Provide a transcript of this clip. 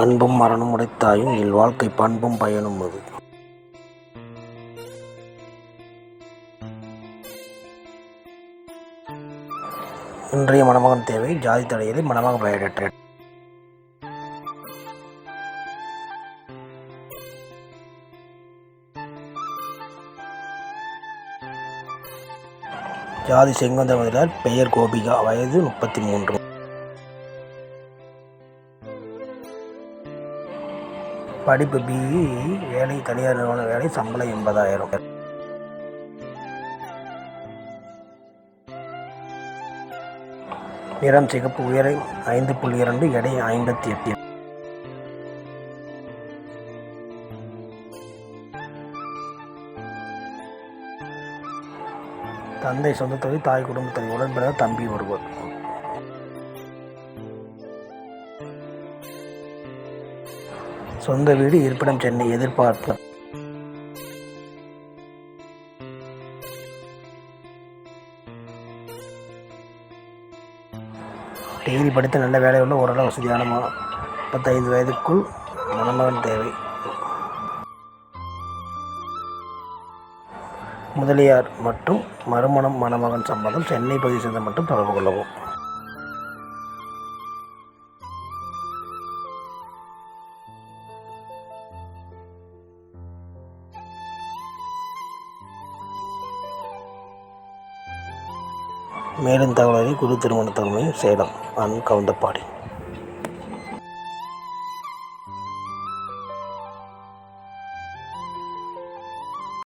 அன்பும் மரணம் உடைத்தாயும் இல்வாழ்க்கை பண்பும் பயனும் அது. இன்றைய மணமகன் தேவை ஜாதி தடையிலே மணமக பயோடேட்டா ஜாதி செங்கந்த பெயர் கோபிகா வயது முப்பத்தி மூன்று. படிப்பு பிஇ வேலை தனியார் நிறுவன வேலை சம்பளம் எண்பதாயிரம். நிறம் சிகப்பு உயரம் ஐந்து புள்ளி இரண்டு எடை ஐம்பத்தி எட்டு. தந்தை சொந்த தொழில் தாய் குடும்பத்தில் உடன்பிறந்த தம்பி ஒருவர். சொந்த வீடு இருப்பிடம் சென்னை எதிர்பார்ப்பு. டிகிரி படித்து நல்ல வேலையுள்ள ஓரளவு வசதியான மா முப்பத்தைந்து வயதுக்குள் மணமகன் தேவை. முதலியார் மற்றும் மறுமணம் மணமகன் சம்பந்தம் சென்னை பகுதி சேர்ந்த மட்டும் தொடர்பு கொள்ளவும். மேலும் தகவலையும் குரு திருமண தலைமை சேலம் அன் கவுந்தப்பாடி